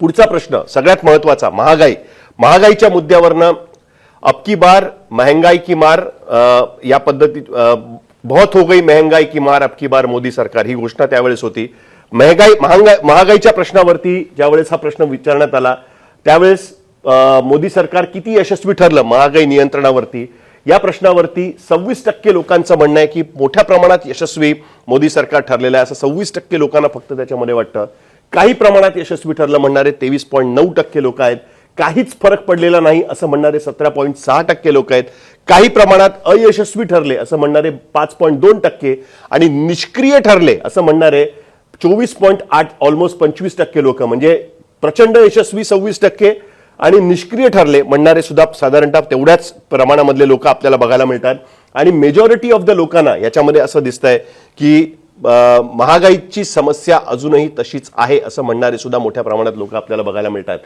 पुढचा प्रश्न सगळ्यात महत्त्वाचा महागाई. महागाईच्या मुद्द्यावरनं अबकी बार महंगाई की मार अ, या पद्धतीत बहुत हो गई महंगाई की मार अबकी बार मोदी सरकार ही घोषणा त्यावेळेस होती. महंगाई महागाई महागाईच्या प्रश्नावरती ज्यावेळेस हा प्रश्न विचारण्यात आला त्यावेळेस मोदी सरकार किती यशस्वी ठरलं महागाई नियंत्रणावरती? या प्रश्नावरती सव्वीस टक्के लोकांचं म्हणणं आहे की मोठ्या प्रमाणात यशस्वी मोदी सरकार ठरलेलं आहे असं सव्वीस टक्के लोकांना फक्त त्याच्यामध्ये वाटतं. काही प्रमाणात यशस्वी ठरलं म्हणणारे तेवीस पॉईंट नऊ टक्के लोक आहेत. काहीच फरक पडलेला नाही असं म्हणणारे सतरा पॉईंट सहा टक्के लोक आहेत. काही प्रमाणात अयशस्वी ठरले असं म्हणणारे पाच पॉईंट दोन टक्के आणि निष्क्रिय ठरले असं म्हणणारे चोवीस पॉईंट आठ ऑलमोस्ट पंचवीस टक्के लोक म्हणजे प्रचंड यशस्वी सव्वीस टक्के आणि निष्क्रिय ठरले म्हणणारे सुद्धा साधारणतः तेवढ्याच प्रमाणामधले लोक आपल्याला बघायला मिळतात. आणि मेजॉरिटी ऑफ द लोकांना याच्यामध्ये असं दिसतंय की महागाईची समस्या अजूनही तशीच आहे असं म्हणणारे सुद्धा मोठ्या प्रमाणात लोक आपल्याला बघायला मिळतात.